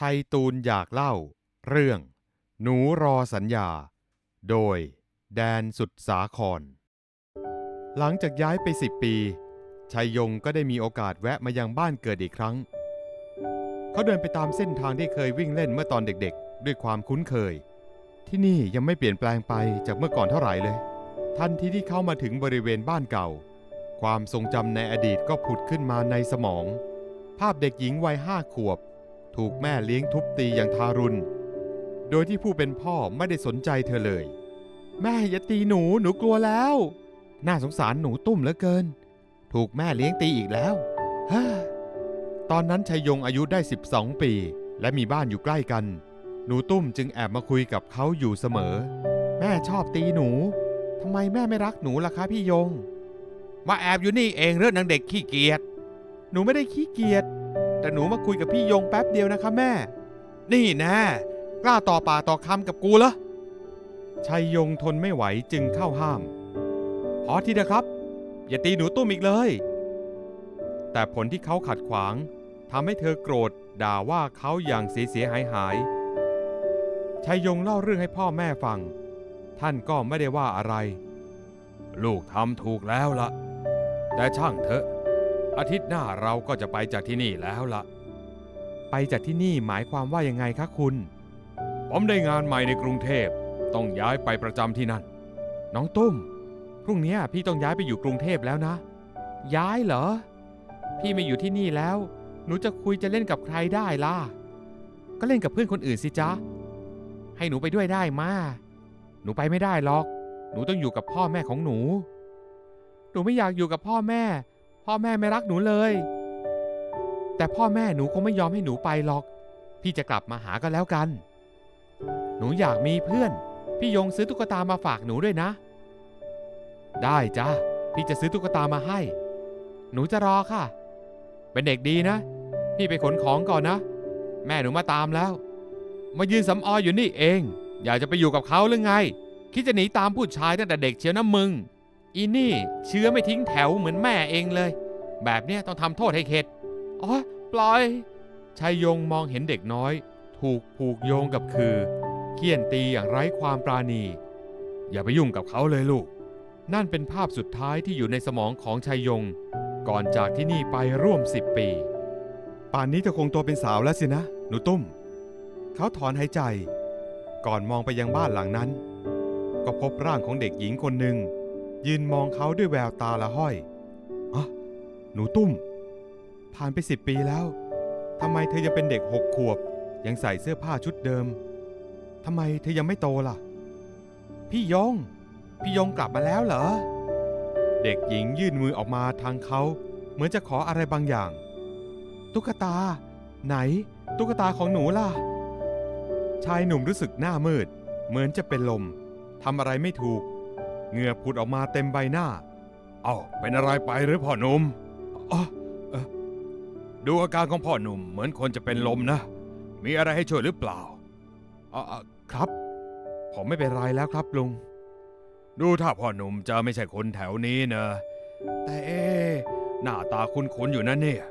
ไทยตูนอยากเล่า เรื่อง หนูรอสัญญา โดย แดนสุดสาคร หลังจากย้ายไปสิบปีชัยยงก็ได้มีโอกาสแวะมายังบ้านเกิดอีกครั้ง เขาเดินไปตามเส้นทางที่เคยวิ่งเล่นเมื่อตอนเด็กๆ ด้วยความคุ้นเคย ที่นี่ยังไม่เปลี่ยนแปลงไปจากเมื่อก่อนเท่าไหร่เลย ทันทีที่เข้ามาถึงบริเวณบ้านเก่า ความทรงจำในอดีตก็ผุดขึ้นมาในสมอง ภาพเด็กหญิงวัยห้าขวบ ถูกแม่เลี้ยงทุบตีอย่างทารุณ โดยที่ผู้เป็นพ่อไม่ได้สนใจเธอเลย แม่อย่าตีหนูหนูกลัวแล้ว น่าสงสารหนูตุ้มเหลือเกิน ถูกแม่เลี้ยงตีอีกแล้วฮ่าตอนนั้นชัยยงอายุได้ 12 ปี และมีบ้านอยู่ใกล้กัน หนูตุ้มจึงแอบมาคุยกับเขาอยู่เสมอ แม่ชอบตีหนูทำไมแม่ไม่รักหนูล่ะคะพี่ยง มาแอบอยู่นี่เองเรื่องนางเด็กขี้เกียจ หนูไม่ได้ขี้เกียจ แต่หนูมาคุยกับพี่ยงแป๊บเดียวนะคะแม่ นี่แน่กล้าต่อป่าต่อคำกับกูเหรอชัยยงทนไม่ไหวจึงเข้าห้าม พอทีเถอะครับ อย่าตีหนูตุ้มอีกเลย แต่ผลที่เขาขัดขวางทำให้เธอโกรธด่าว่าเขาอย่างเสียเสียหายหายชัยยงเล่าเรื่องให้พ่อแม่ฟัง ท่านก็ไม่ได้ว่าอะไร ลูกทำถูกแล้วละแต่ช่างเถอะ อาทิตย์หน้าเราก็จะไปจากที่นี่แล้วละไปจากที่นี่หมายความว่ายังไงคะคุณ ผมได้งานใหม่ในกรุงเทพ ต้องย้ายไปประจำที่นั่น น้องตุ้ม พรุ่งนี้พี่ต้องย้ายไปอยู่กรุงเทพแล้วนะ ย้ายเหรอ พี่ไม่อยู่ที่นี่แล้ว หนูจะคุยจะเล่นกับใครได้ล่ะ ก็เล่นกับเพื่อนคนอื่นสิจ๊ะ ให้หนูไปด้วยได้มาหนูไปไม่ได้หรอก หนูต้องอยู่กับพ่อแม่ของหนู หนูไม่อยากอยู่กับพ่อแม่ พ่อแม่ไม่รักหนูเลย แต่พ่อแม่หนูคงไม่ยอมให้หนูไปหรอก พี่จะกลับมาหาก็แล้วกัน หนูอยากมีเพื่อน พี่ยงซื้อตุ๊กตามาฝากหนูด้วยนะ ได้จ้ะพี่จะซื้อตุ๊กตามาให้ หนูจะรอค่ะ เป็นเด็กดีนะ พี่ไปขนของก่อนนะ แม่หนูมาตามแล้ว มายืนสำออยอยู่นี่เอง อยากจะไปอยู่กับเขาหรือไง คิดจะหนีตามผู้ชายตั้งแต่เด็กเชียวนะมึงอีนี่เชื้อไม่ทิ้งแถวเหมือนแม่เองเลย แบบเนี้ยต้องทำโทษให้เข็ดอ๋อปล่อยชายยงมองเห็นเด็กน้อย ถูกผูกโยงกับคือ เคี่ยนตีอย่างไร้ความปราณี อย่าไปยุ่งกับเขาเลยลูก นั่นเป็นภาพสุดท้ายที่อยู่ในสมองของชายยง ก่อนจากที่นี่ไปร่วมสิบปี ป่านนี้เธอคงโตเป็นสาวแล้วสินะ หนูตุ้ม เขาถอนหายใจ ก่อนมองไปยังบ้านหลังนั้น ก็พบร่างของเด็กหญิงคนหนึ่งยืนมองเขาด้วยแววตาละห้อยอะ หนูตุ้ม ผ่านไปสิบปีแล้วทำไมเธอยังเป็นเด็กหกขวบ ยังใส่เสื้อผ้าชุดเดิมทำไมเธอยังไม่โตล่ะ พี่ยง พี่ยงกลับมาแล้วเหรอ เด็กหญิงยื่นมือออกมาทางเขาเหมือนจะขออะไรบางอย่าง ตุ๊กตา ไหน ตุ๊กตาของหนูล่ะ ชายหนุ่มรู้สึกหน้ามืด เหมือนจะเป็นลมทำอะไรไม่ถูก เหงื่อผุดออกมาเต็มใบหน้า เอ้าเป็นอะไรไปหรือพ่อหนุ่ม อ๋อเอ่อดูอาการของพ่อหนุ่มเหมือนคนจะเป็นลมนะ มีอะไรให้ช่วยหรือเปล่าอ๋ออ๋อครับ ผมไม่เป็นไรแล้วครับลุง ดูถ้าพ่อหนุ่มจะไม่ใช่คนแถวนี้นะแต่เอ๊ะหน้าตาคุ้นๆอยู่นะเนี่ย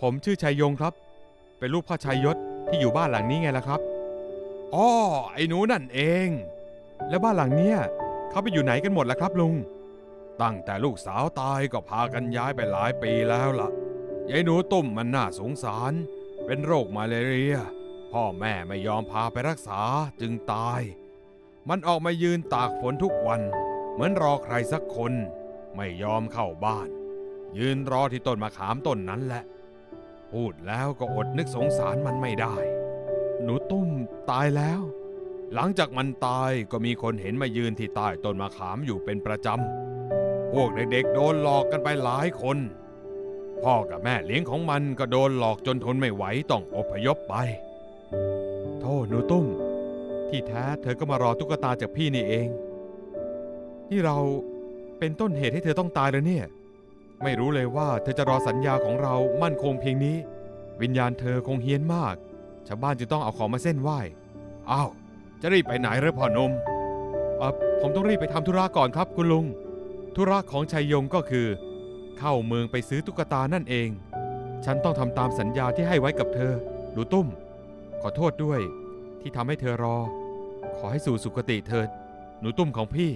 ผมชื่อชัยยงครับ เป็นลูกพ่อชัยยศที่อยู่บ้านหลังนี้ไงล่ะครับ อ๋อไอ้หนูนั่นเอง แล้วบ้านหลังเนี้ยเขาไปอยู่ไหนกันหมดล่ะครับลุง ตั้งแต่ลูกสาวตายก็พากันย้ายไปหลายปีแล้วล่ะยายหนูตุ่มมันน่าสงสาร เป็นโรคมาเลเรีย พ่อแม่ไม่ยอมพาไปรักษาจึงตาย มันออกมายืนตากฝนทุกวัน เหมือนรอใครสักคน ไม่ยอมเข้าบ้าน ยืนรอที่ต้นมะขามต้นนั้นแหละ พูดแล้วก็อดนึกสงสารมันไม่ได้ หนูตุ้มตายแล้ว หลังจากมันตายก็มีคนเห็นมายืนที่ใต้ต้นมะขามอยู่เป็นประจำ พวกเด็กๆโดนหลอกกันไปหลายคน พ่อกับแม่เลี้ยงของมันก็โดนหลอกจนทนไม่ไหวต้องอพยพไป โทษหนูตุ้ม ที่แท้เธอก็มารอตุ๊กตาจากพี่นี่เอง นี่เราเป็นต้นเหตุให้เธอต้องตายแล้วเนี่ย ไม่รู้เลยว่าเธอจะรอสัญญาของเรามั่นคงเพียงนี้ วิญญาณเธอคงเฮี้ยนมาก ชาวบ้านจึงต้องเอาของมาเส้นไหว้อ้าวจะรีบไปไหนหรือพ่อนมเออผมต้องรีบไปทำธุระก่อนครับคุณลุง ธุระของชัยยงก็คือ เข้าเมืองไปซื้อตุ๊กตานั่นเอง ฉันต้องทำตามสัญญาที่ให้ไว้กับเธอรนูตุ้ม ขอโทษด้วย ที่ทำให้เธอรอ ขอให้สู่สุคติเถิดหนูตุ้มของพี่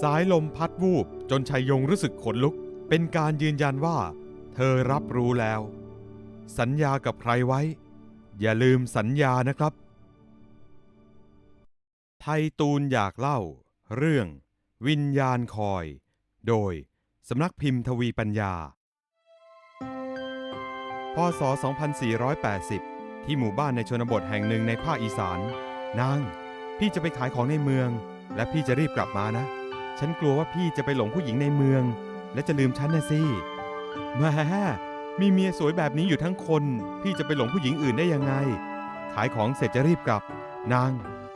สายลมพัดวูบจนชัยยงรู้สึกขนลุก เป็นการยืนยันว่า เธอรับรู้แล้ว สัญญากับใครไว้ อย่าลืมสัญญานะครับ ไทยตูนอยากเล่า เรื่อง วิญญาณคอย โดยสำนักพิมพ์ทวีปัญญา พศ 2480 ที่หมู่บ้านในชนบทแห่งหนึ่งในภาคอีสาน นาง พี่จะไปขายของในเมือง และพี่จะรีบกลับมานะ ฉันกลัวว่าพี่จะไปหลงผู้หญิงในเมือง และจะลืมฉันนะสิแม่มีเมียสวยแบบนี้อยู่ทั้งคน พี่จะไปหลงผู้หญิงอื่นได้ยังไง ขายของเสร็จจะรีบกลับ นาง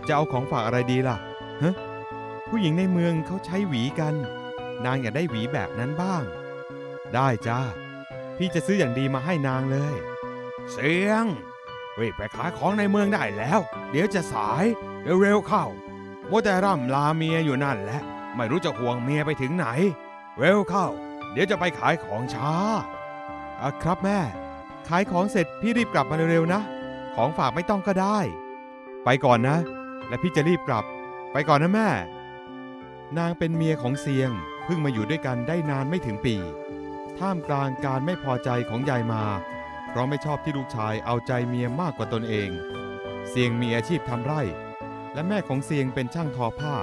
จะเอาของฝากอะไรดีล่ะฮะผู้หญิงในเมืองเขาใช้หวีกัน นางอยากได้หวีแบบนั้นบ้าง ได้จ้า พี่จะซื้ออย่างดีมาให้นางเลย เสียงรีบไปขายของในเมืองได้แล้ว เดี๋ยวจะสายเร็วๆเข้ามัวแต่ร่ำลาเมียอยู่นั่นแหละ ไม่รู้จะห่วงเมียไปถึงไหน เร็วเข้า เดี๋ยวจะไปขายของช้าอะครับแม่ ขายของเสร็จพี่รีบกลับมาเร็วๆนะ ของฝากไม่ต้องก็ได้ ไปก่อนนะ และพี่จะรีบกลับ ไปก่อนนะแม่ นางเป็นเมียของเซียงเพิ่งมาอยู่ด้วยกันได้นานไม่ถึงปี ท่ามกลางการไม่พอใจของยายมา เพราะไม่ชอบที่ลูกชายเอาใจเมียมากกว่าตนเองเซียงมีอาชีพทำไร่ และแม่ของเซียงเป็นช่างทอผ้า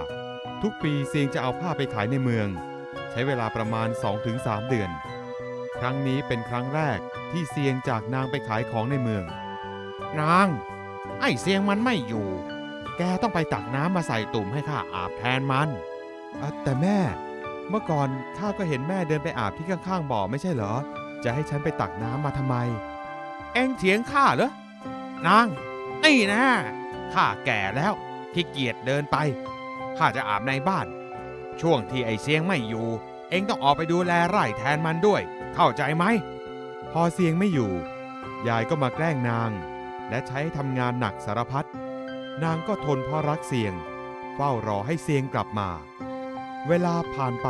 ทุกปีเซียงจะเอาผ้าไปขายในเมือง ใช้เวลาประมาณ 2-3 เดือน ครั้งนี้เป็นครั้งแรกที่เซียงจากนางไปขายของในเมือง นาง ไอ้เซียงมันไม่อยู่ แกต้องไปตักน้ำมาใส่ตุ่มให้ข้าอาบแทนมันอะแต่แม่ เมื่อก่อนข้าก็เห็นแม่เดินไปอาบที่ข้างๆบ่อไม่ใช่เหรอ จะให้ฉันไปตักน้ำมาทำไม เอ็งเถียงข้าเหรอ นางไอ้นะ ข้าแก่แล้วขี้เกียจเดินไป ข้าจะอาบในบ้าน ช่วงที่ไอเสียงไม่อยู่ เอ็งต้องออกไปดูแลไร่แทนมันด้วย เข้าใจไหม พอเสียงไม่อยู่ ยายก็มาแกล้งนาง และใช้ทำงานหนักสารพัด นางก็ทนเพราะรักเสียง เฝ้ารอให้เสียงกลับมา เวลาผ่านไป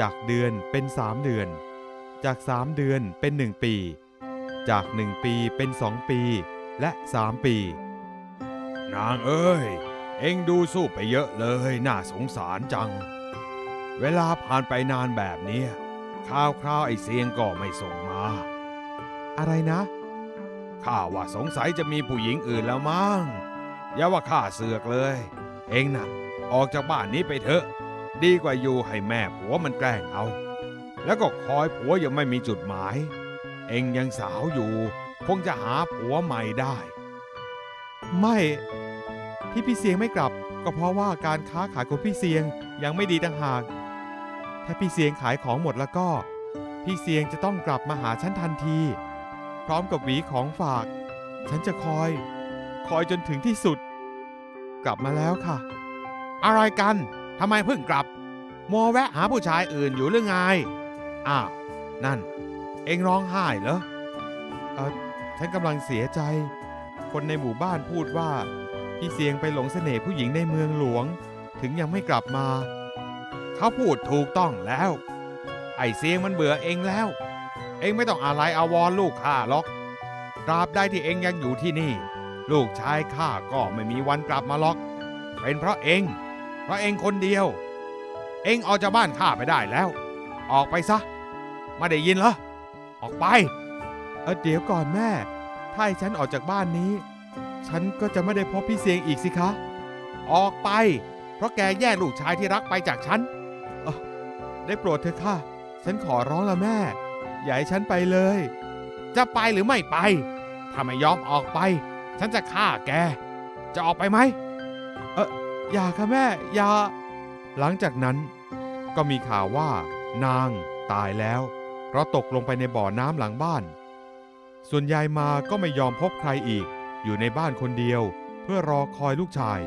จากเดือนเป็นสามเดือน จากสามเดือนเป็นหนึ่งปี จากหนึ่งปีเป็นสองปีและสามปี นางเอ้ย เอ็งดูสู้ไปเยอะเลยน่าสงสารจัง เวลาผ่านไปนานแบบเนี้ยข่าวคราวไอ้เสียงก็ไม่ส่งมา อะไรนะข้าว่าสงสัยจะมีผู้หญิงอื่นแล้วมั้งอย่าว่าข้าเสือกเลย เอ็งน่ะ ออกจากบ้านนี้ไปเถอะ ดีกว่าอยู่ให้แม่ผัวมันแกล้งเอา แล้วก็คอยผัวยังไม่มีจุดหมาย เองยังสาวอยู่ คงจะหาผัวใหม่ได้ ไม่ที่พี่เสียงไม่กลับ ก็เพราะว่าการค้าขายของพี่เสียงยังไม่ดีต่างหาก ถ้าพี่เสียงขายของหมดแล้วก็ พี่เสียงจะต้องกลับมาหาฉันทันที พร้อมกับหวีของฝาก ฉันจะคอย คอยจนถึงที่สุด กลับมาแล้วค่ะ อะไรกัน ทำไมเพิ่งกลับมัวแวะหาผู้ชายอื่นอยู่หรือไงอ้าวนั่น เองร้องไห้เหรอเออฉันกำลังเสียใจ คนในหมู่บ้านพูดว่า พี่เสียงไปหลงเสน่ห์ผู้หญิงในเมืองหลวง ถึงยังไม่กลับมา เขาพูดถูกต้องแล้ว ไอ้เสียงมันเบื่อเองแล้ว เองไม่ต้องอะไรอาวรลูกข้าหรอกตราบใดที่เองยังอยู่ที่นี่ ลูกชายข้าก็ไม่มีวันกลับมาหรอก เป็นเพราะเอง เพราะเองคนเดียว เองออกจากบ้านข้าไปได้แล้ว ออกไปซะ ไม่ได้ยินเหรอ ออกไป เออเดี๋ยวก่อนแม่ ถ้าให้ฉันออกจากบ้านนี้ ฉันก็จะไม่ได้พบพี่เสียงอีกสิคะ ออกไป เพราะแกแย่งลูกชายที่รักไปจากฉันเออได้โปรดเถอะค่ะ ฉันขอร้องละแม่ อย่าให้ฉันไปเลย จะไปหรือไม่ไป ถ้าไม่ยอมออกไป ฉันจะฆ่าแก จะออกไปไหม เออ อย่าค่ะแม่อย่า หลังจากนั้นก็มีข่าวว่านางตายแล้ว เพราะตกลงไปในบ่อน้ำหลังบ้าน ส่วนยายมาก็ไม่ยอมพบใครอีก อยู่ในบ้านคนเดียว เพื่อรอคอยลูกชาย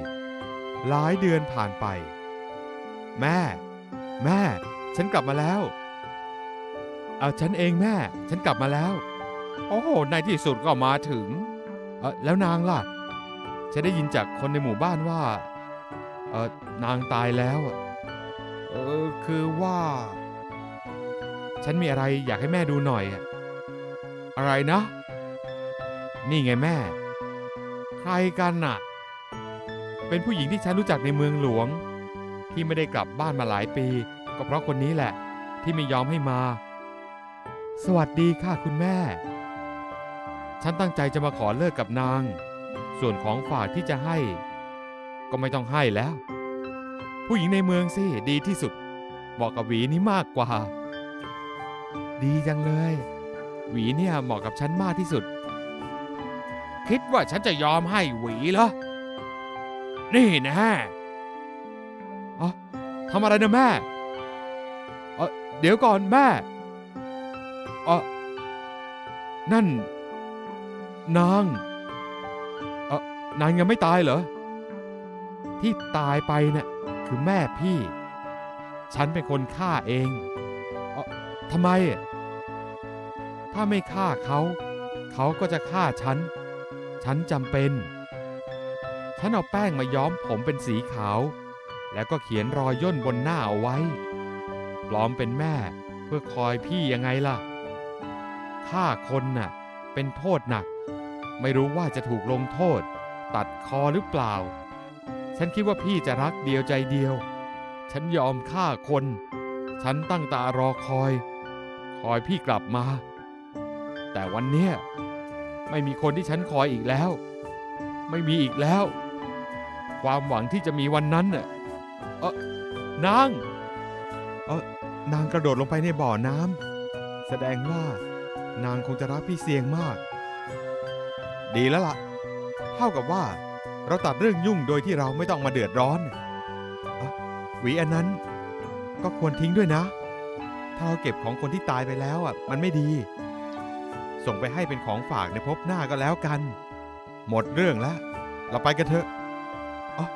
หลายเดือนผ่านไป แม่ แม่ ฉันกลับมาแล้ว เอาฉันเองแม่ ฉันกลับมาแล้ว โอ้โหในที่สุดก็มาถึง เออแล้วนางล่ะ ฉันได้ยินจากคนในหมู่บ้านว่า เออนางตายแล้ว เออคือว่า ฉันมีอะไรอยากให้แม่ดูหน่อยอะอะไรนะ นี่ไงแม่ ใครกันน่ะ เป็นผู้หญิงที่ฉันรู้จักในเมืองหลวง ที่ไม่ได้กลับบ้านมาหลายปี ก็เพราะคนนี้แหละ ที่ไม่ยอมให้มา สวัสดีค่ะคุณแม่ ฉันตั้งใจจะมาขอเลิกกับนาง ส่วนของฝากที่จะให้ ก็ไม่ต้องให้แล้ว ผู้หญิงในเมืองสิดีที่สุดเหมาะกับหวีนี้มากกว่า ดีจังเลย หวีเนี่ยเหมาะกับฉันมากที่สุด คิดว่าฉันจะยอมให้หวีเหรอ นี่นะอ๋อทำอะไรนะแม่เออเดี๋ยวก่อนแม่เออนั่น นางเออนางยังไม่ตายเหรอ ที่ตายไปเน่ะคือแม่พี่ ฉันเป็นคนฆ่าเองเออทำไม ถ้าไม่ฆ่าเขา เขาก็จะฆ่าฉัน ฉันจำเป็น ฉันเอาแป้งมาย้อมผมเป็นสีขาว แล้วก็เขียนรอยย่นบนหน้าเอาไว้ ปลอมเป็นแม่เพื่อคอยพี่ยังไงล่ะ ฆ่าคนน่ะ เป็นโทษหนัก ไม่รู้ว่าจะถูกลงโทษ ตัดคอหรือเปล่า ฉันคิดว่าพี่จะรักเดียวใจเดียว ฉันยอมฆ่าคน ฉันตั้งตารอคอย คอยพี่กลับมา แต่วันเนี้ยไม่มีคนที่ฉันคอยอีกแล้ว ไม่มีอีกแล้ว ความหวังที่จะมีวันนั้นน่ะเออนางเออนางกระโดดลงไปในบ่อน้ำแสดงว่านางคงจะรักพี่เสียงมาก ดีแล้วล่ะ เท่ากับว่า เราตัดเรื่องยุ่งโดยที่เราไม่ต้องมาเดือดร้อนอหวีอันนั้น ก็ควรทิ้งด้วยนะ ถ้าเราเก็บของคนที่ตายไปแล้วอะ มันไม่ดี ส่งไปให้เป็นของฝากในภพหน้าก็แล้วกัน หมดเรื่องแล้ว เราไปกันเถอะอ๋อ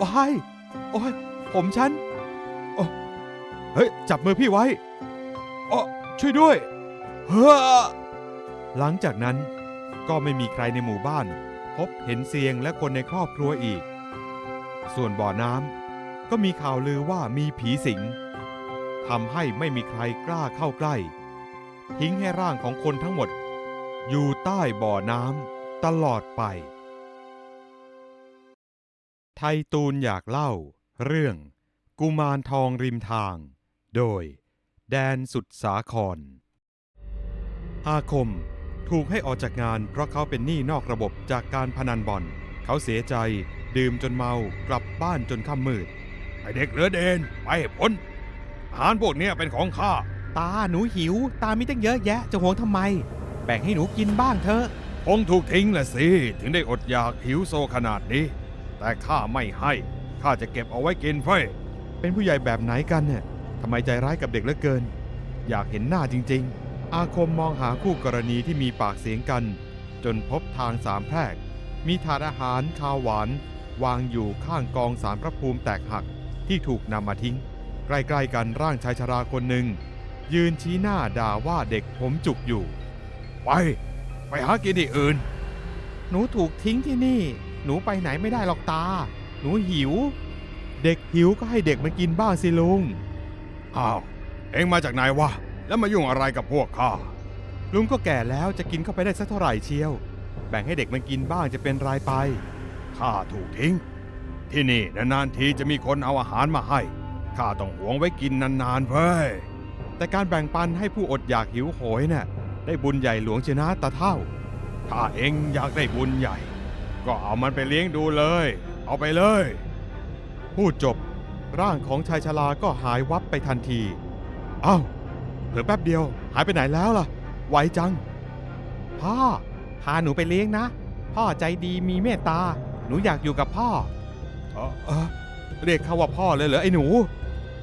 วายโอ้ยผมฉันโอ้เฮ้ย จับมือพี่ไว้อ๋อช่วยด้วย เฮ้อหลังจากนั้นก็ไม่มีใครในหมู่บ้าน พบเห็นเสียงและคนในครอบครัวอีก ส่วนบ่อน้ำก็มีข่าวลือว่ามีผีสิงทำให้ไม่มีใครกล้าเข้าใกล้ ทิ้งให้ร่างของคนทั้งหมด อยู่ใต้บ่อน้ำตลอดไป ไทยตูนอยากเล่า เรื่อง กุมารทองริมทาง โดย แดนสุดสาครอาคม ถูกให้ออกจากงานเพราะเขาเป็นหนี้นอกระบบจากการพนันบอล เขาเสียใจ ดื่มจนเมากลับบ้านจนค่ำมืด ไอเด็กเหลือเดนไปให้พ้นอาหารพวกเนี้ยเป็นของข้า ตาหนูหิว ตามีตั้งเยอะแยะจะห่วงทำไม แบ่งให้หนูกินบ้างเถอะ คงถูกทิ้งแหละสิ ถึงได้อดอยากหิวโซขนาดนี้ แต่ข้าไม่ให้ข้าจะเก็บเอาไว้กินเฟ้ยเป็นผู้ใหญ่แบบไหนกันเนี่ยทำไมใจร้ายกับเด็กเหลือเกิน อยากเห็นหน้าจริง ๆ อาคมมองหาคู่กรณีที่มีปากเสียงกัน จนพบทางสามแพรก มีถาดอาหารข้าวหวาน วางอยู่ข้างกองสารพระภูมิแตกหักที่ถูกนำมาทิ้ง ใกล้ๆกันร่างชายชราคนหนึ่ง ยืนชี้หน้าด่าว่าเด็กผมจุกอยู่ ไป ไปหากินที่อื่น หนูถูกทิ้งที่นี่ หนูไปไหนไม่ได้หรอกตา หนูหิว เด็กหิวก็ให้เด็กมันกินบ้างสิลุงอ้าวเอ็งมาจากไหนวะ แล้วมายุ่งอะไรกับพวกข้า ลุงก็แก่แล้วจะกินเข้าไปได้สักเท่าไหร่เชียว แบ่งให้เด็กมันกินบ้างจะเป็นรายไป ข้าถูกทิ้ง ที่นี่นานๆทีจะมีคนเอาอาหารมาให้ ข้าต้องหวงไว้กินนานๆเว้ย แต่การแบ่งปันให้ผู้อดอยากหิวโหยน่ะได้บุญใหญ่หลวงชนะตาเท่า ถ้าเองอยากได้บุญใหญ่ ก็เอามันไปเลี้ยงดูเลย เอาไปเลย พูดจบ ร่างของชายชราก็หายวับไปทันที เอ้า เหลือแป๊บเดียว หายไปไหนแล้วล่ะ ไวจัง พ่อ พาหนูไปเลี้ยงนะ พ่อใจดีมีเมตตา หนูอยากอยู่กับพ่อเออเออเรียกเขาว่าพ่อเลยเหรอไอ้หนู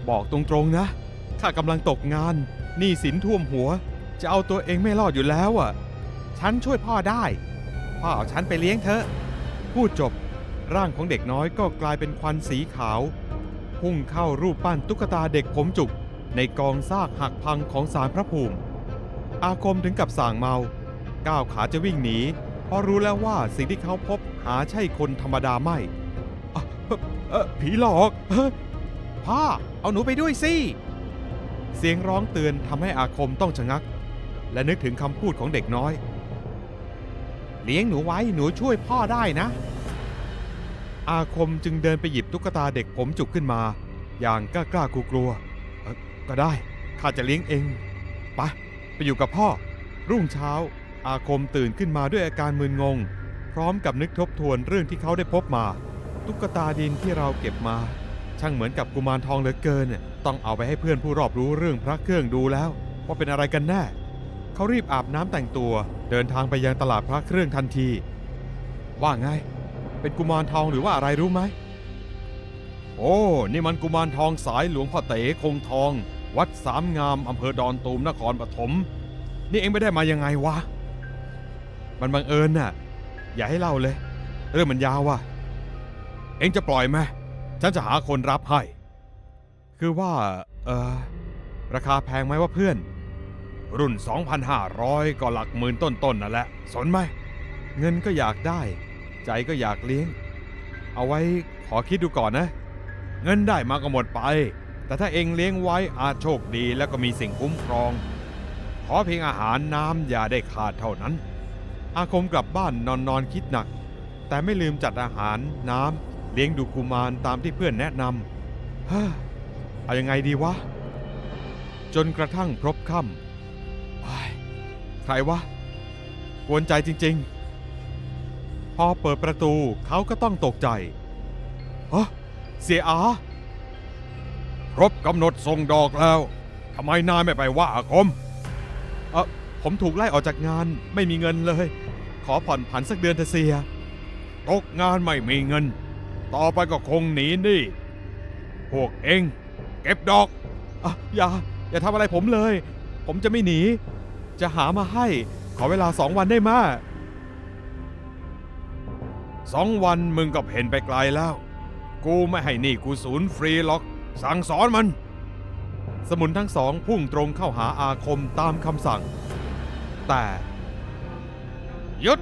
บอกตรงๆนะ ข้ากำลังตกงานหนี้สินท่วมหัว จะเอาตัวเองไม่รอดอยู่แล้วอะ ฉันช่วยพ่อได้ พ่อเอาฉันไปเลี้ยงเถอะ พูดจบ ร่างของเด็กน้อยก็กลายเป็นควันสีขาว พุ่งเข้ารูปปั้นตุ๊กตาเด็กผมจุก ในกองซากหักพังของสารพระภูมิ อาคมถึงกับส่างเมา ก้าวขาจะวิ่งหนี เพราะรู้แล้วว่าสิ่งที่เขาพบหาใช่คนธรรมดาไม่ผีหลอกพ่อเอาหนูไปด้วยสิ เสียงร้องเตือนทำให้อาคมต้องชะงัก และนึกถึงคำพูดของเด็กน้อย เลี้ยงหนูไว้หนูช่วยพ่อได้นะ อาคมจึงเดินไปหยิบตุ๊กตาเด็กผมจุกขึ้นมา อย่างกล้ากล้ากลัวกลัวๆ ก็ได้ ข้าจะเลี้ยงเอง ไป ไปอยู่กับพ่อ รุ่งเช้า อาคมตื่นขึ้นมาด้วยอาการมึนงง พร้อมกับนึกทบทวนเรื่องที่เขาได้พบมา ตุ๊กตาดินที่เราเก็บมา ช่างเหมือนกับกุมารทองเหลือเกินเนี่ยต้องเอาไปให้เพื่อนผู้รอบรู้เรื่องพระเครื่องดูแล้ว ว่าเป็นอะไรกันแน่ เขารีบอาบน้ำแต่งตัว เดินทางไปยังตลาดพระเครื่องทันที ว่าไง เป็นกุมารทองหรือว่าอะไรรู้ไหมโอ้ นี่มันกุมารทองสายหลวงพ่อเต๋คงทอง วัดสามงามอำเภอดอนตูมนครปฐมนี่เองไม่ได้มายังไงวะ มันบังเอิญน่ะ อย่าให้เล่าเลย เรื่องมันยาวว่ะ เองจะปล่อยไหมฉันจะหาคนรับให้ คือว่า เออราคาแพงไหมว่าเพื่อน รุ่น 2,500 ก็หลักหมื่นต้นๆนนั่นแหละ สนไหม เงินก็อยากได้ ใจก็อยากเลี้ยง เอาไว้ขอคิดดูก่อนนะ เงินได้มาก็หมดไป แต่ถ้าเองเลี้ยงไว้อาจโชคดีแล้วก็มีสิ่งคุ้มครอง ขอเพียงอาหารน้ำอย่าได้ขาดเท่านั้น อาคมกลับบ้านนอนนอนคิดหนัก แต่ไม่ลืมจัดอาหารน้ำเลี้ยงดูกุมารตามที่เพื่อนแนะนำเฮ้อเอายังไงดีวะ จนกระทั่งพรบค่ำใครวะกวนใจจริง ๆ พอเปิดประตูเขาก็ต้องตกใจฮะเสียอา รบกำหนดส่งดอกแล้วทำไมนายไม่ไปว่าอาคมเออผมถูกไล่ออกจากงานไม่มีเงินเลย ขอผ่อนผันสักเดือนเถอะเสียตกงานไม่มีเงิน ต่อไปก็คงหนีหนี่ พวกเองเก็บดอกอะอย่า อย่าทำอะไรผมเลย ผมจะไม่หนี จะหามาให้ ขอเวลาสองวันได้มาสองวันมึงก็เห็นไปไกลแล้ว กูไม่ให้หนี่กูศูนย์ฟรีหรอก สั่งสอนมัน สมุนทั้งสองพุ่งตรงเข้าหาอาคมตามคำสั่ง แต่หยุด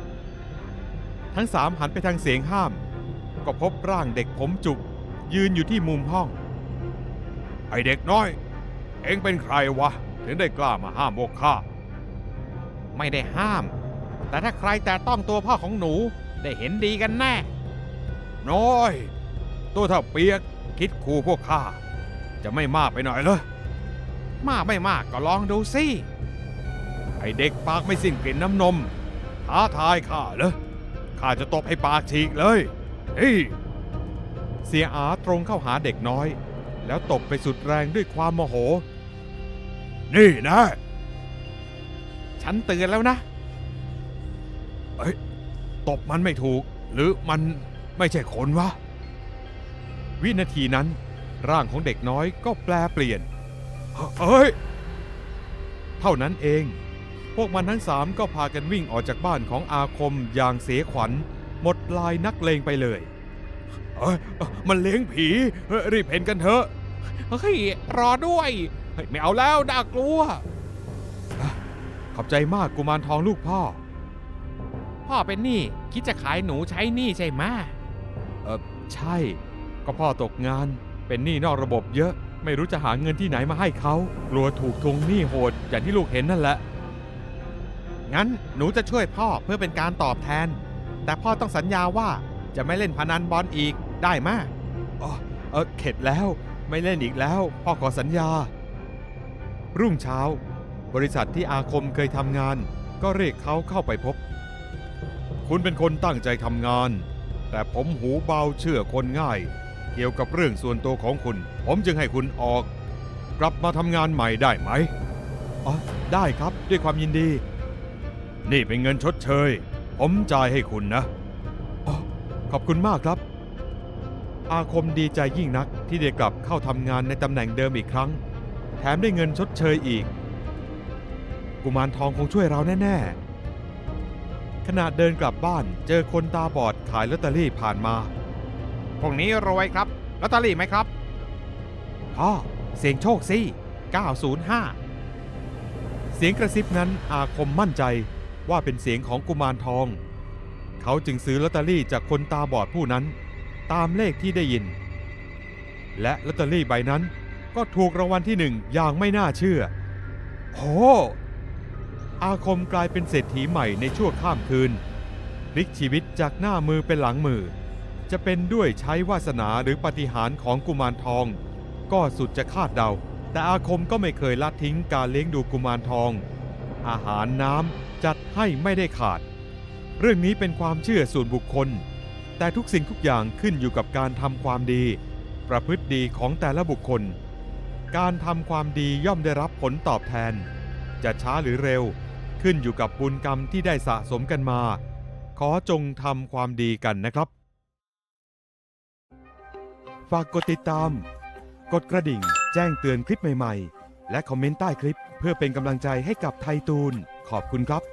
ทั้งสามหันไปทางเสียงห้าม ก็พบร่างเด็กผมจุก ยืนอยู่ที่มุมห้อง ไอเด็กน้อย เอ็งเป็นใครวะ ถึงได้กล้ามาห้ามพวกข้า ไม่ได้ห้าม แต่ถ้าใครแต่ต้องตัวพ่อของหนูได้เห็นดีกันแน่ น้อย ตัวเถ้าเปียก คิดขู่พวกข้าจะไม่มากไปหน่อยเลยมากไม่มากก็ลองดูสิไอเด็กปากไม่สิ้นกลิ่นน้ำนมท้าทายข้าเหรอข้าจะตบให้ปากฉีกเลยเฮ้ยเสียอาตรงเข้าหาเด็กน้อย แล้วตบไปสุดแรงด้วยความโมโห นี่นะ ฉันเตือนแล้วนะไอ้ตบมันไม่ถูก หรือมันไม่ใช่คนวะ วินาทีนั้น ร่างของเด็กน้อยก็แปลเปลี่ยนเฮ้ย เท่านั้นเอง พวกมันทั้งสามก็พากันวิ่งออกจากบ้านของอาคมอย่างเสียขวัญ หมดลายนักเลงไปเลยเฮ้ย มันเลี้ยงผีรีบเห็นกันเถอะ เฮ้ย รอด้วยไม่เอาแล้วน่ากลัว ขอบใจมากกุมารทองลูกพ่อ พ่อเป็นหนี้คิดจะขายหนูใช้หนี้ใช่ไหมเออใช่ ก็พ่อตกงาน เป็นหนี้นอกระบบเยอะ ไม่รู้จะหาเงินที่ไหนมาให้เขากลัวถูกทวงหนี้โหดอย่างที่ลูกเห็นนั่นแหละ งั้นหนูจะช่วยพ่อเพื่อเป็นการตอบแทน แต่พ่อต้องสัญญาว่าจะไม่เล่นพนันบอลอีกได้มะอ๋อเออเข็ดแล้วไม่เล่นอีกแล้ว พ่อขอสัญญา รุ่งเช้า บริษัทที่อาคมเคยทำงาน ก็เรียกเขาเข้าไปพบ คุณเป็นคนตั้งใจทำงาน แต่ผมหูเบาเชื่อคนง่าย เกี่ยวกับเรื่องส่วนตัวของคุณ ผมจึงให้คุณออก กลับมาทำงานใหม่ได้ไหม อ๋อ ได้ครับด้วยความยินดี นี่เป็นเงินชดเชย ผมจ่ายให้คุณนะอ๋อขอบคุณมากครับ อาคมดีใจยิ่งนักที่ได้กลับเข้าทำงานในตำแหน่งเดิมอีกครั้ง แถมได้เงินชดเชยอีก กุมารทองคงช่วยเราแน่ ๆขณะเดินกลับบ้านเจอคนตาบอดขายลอตเตอรี่ผ่านมา พวกนี้รวยครับลอตเตอรี่ไหมครับพ่อเสียงโชคสิ905 เสียงกระซิบนั้นอาคมมั่นใจว่าเป็นเสียงของกุมารทอง เขาจึงซื้อลอตเตอรี่จากคนตาบอดผู้นั้น ตามเลขที่ได้ยิน และลอตเตอรี่ใบนั้นก็ถูกรางวัลที่หนึ่งอย่างไม่น่าเชื่อ โห อาคมกลายเป็นเศรษฐีใหม่ในชั่วข้ามคืนลิกชีวิตจากหน้ามือเป็นหลังมือ จะเป็นด้วยใช้วาสนาหรือปฏิหารของกุมารทอง ก็สุดจะคาดเดา แต่อาคมก็ไม่เคยละทิ้งการเลี้ยงดูกุมารทอง อาหารน้ำจัดให้ไม่ได้ขาด เรื่องนี้เป็นความเชื่อส่วนบุคคล แต่ทุกสิ่งทุกอย่างขึ้นอยู่กับการทำความดี ประพฤติดีของแต่ละบุคคล การทำความดีย่อมได้รับผลตอบแทน จะช้าหรือเร็ว ขึ้นอยู่กับบุญกรรมที่ได้สะสมกันมา ขอจงทำความดีกันนะครับ ฝากกดติดตาม กดกระดิ่ง แจ้งเตือนคลิปใหม่ๆ และคอมเมนต์ใต้คลิป เพื่อเป็นกำลังใจให้กับไทยตูน ขอบคุณครับ